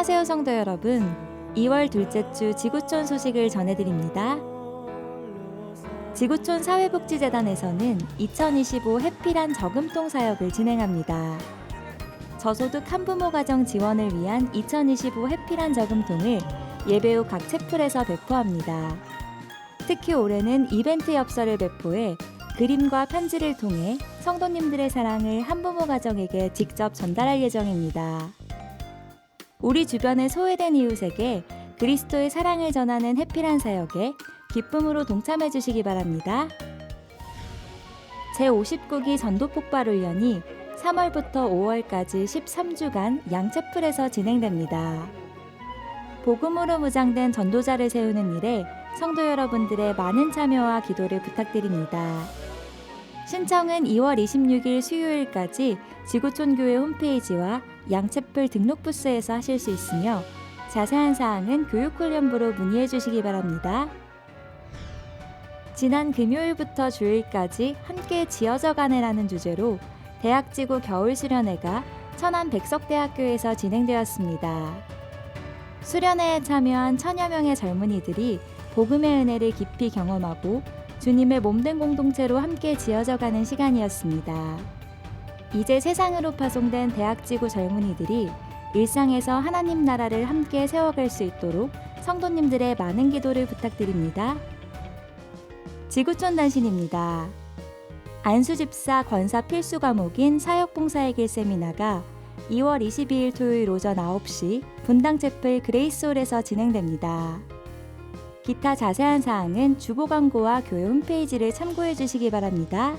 안녕하세요 성도 여러분. 2월 둘째 주 지구촌 소식을 전해드립니다. 지구촌 사회복지재단에서는 2025 해피란 저금통 사역을 진행합니다. 저소득 한부모 가정 지원을 위한 2025 해피란 저금통을 예배 후 각 채플에서 배포합니다. 특히 올해는 이벤트 엽서를 배포해 그림과 편지를 통해 성도님들의 사랑을 한부모 가정에게 직접 전달할 예정입니다. 우리 주변의 소외된 이웃에게 그리스도의 사랑을 전하는 해피란 사역에 기쁨으로 동참해 주시기 바랍니다. 제59기 전도 폭발 훈련이 3월부터 5월까지 13주간 양채플에서 진행됩니다. 복음으로 무장된 전도자를 세우는 일에 성도 여러분들의 많은 참여와 기도를 부탁드립니다. 신청은 2월 26일 수요일까지 지구촌 교회 홈페이지와 양채플 등록 부스에서 하실 수 있으며 자세한 사항은 교육훈련부로 문의해 주시기 바랍니다. 지난 금요일부터 주일까지 함께 지어져 가네라는 주제로 대학지구 겨울 수련회가 천안 백석대학교에서 진행되었습니다. 수련회에 참여한 천여 명의 젊은이들이 복음의 은혜를 깊이 경험하고 주님의 몸된 공동체로 함께 지어져 가는 시간이었습니다. 이제 세상으로 파송된 대학지구 젊은이들이 일상에서 하나님 나라를 함께 세워갈 수 있도록 성도님들의 많은 기도를 부탁드립니다. 지구촌 단신입니다. 안수집사 권사 필수 과목인 사역봉사의 길 세미나가 2월 22일 토요일 오전 9시 분당 채플 그레이스홀에서 진행됩니다. 기타 자세한 사항은 주보 광고와 교회 홈페이지를 참고해 주시기 바랍니다.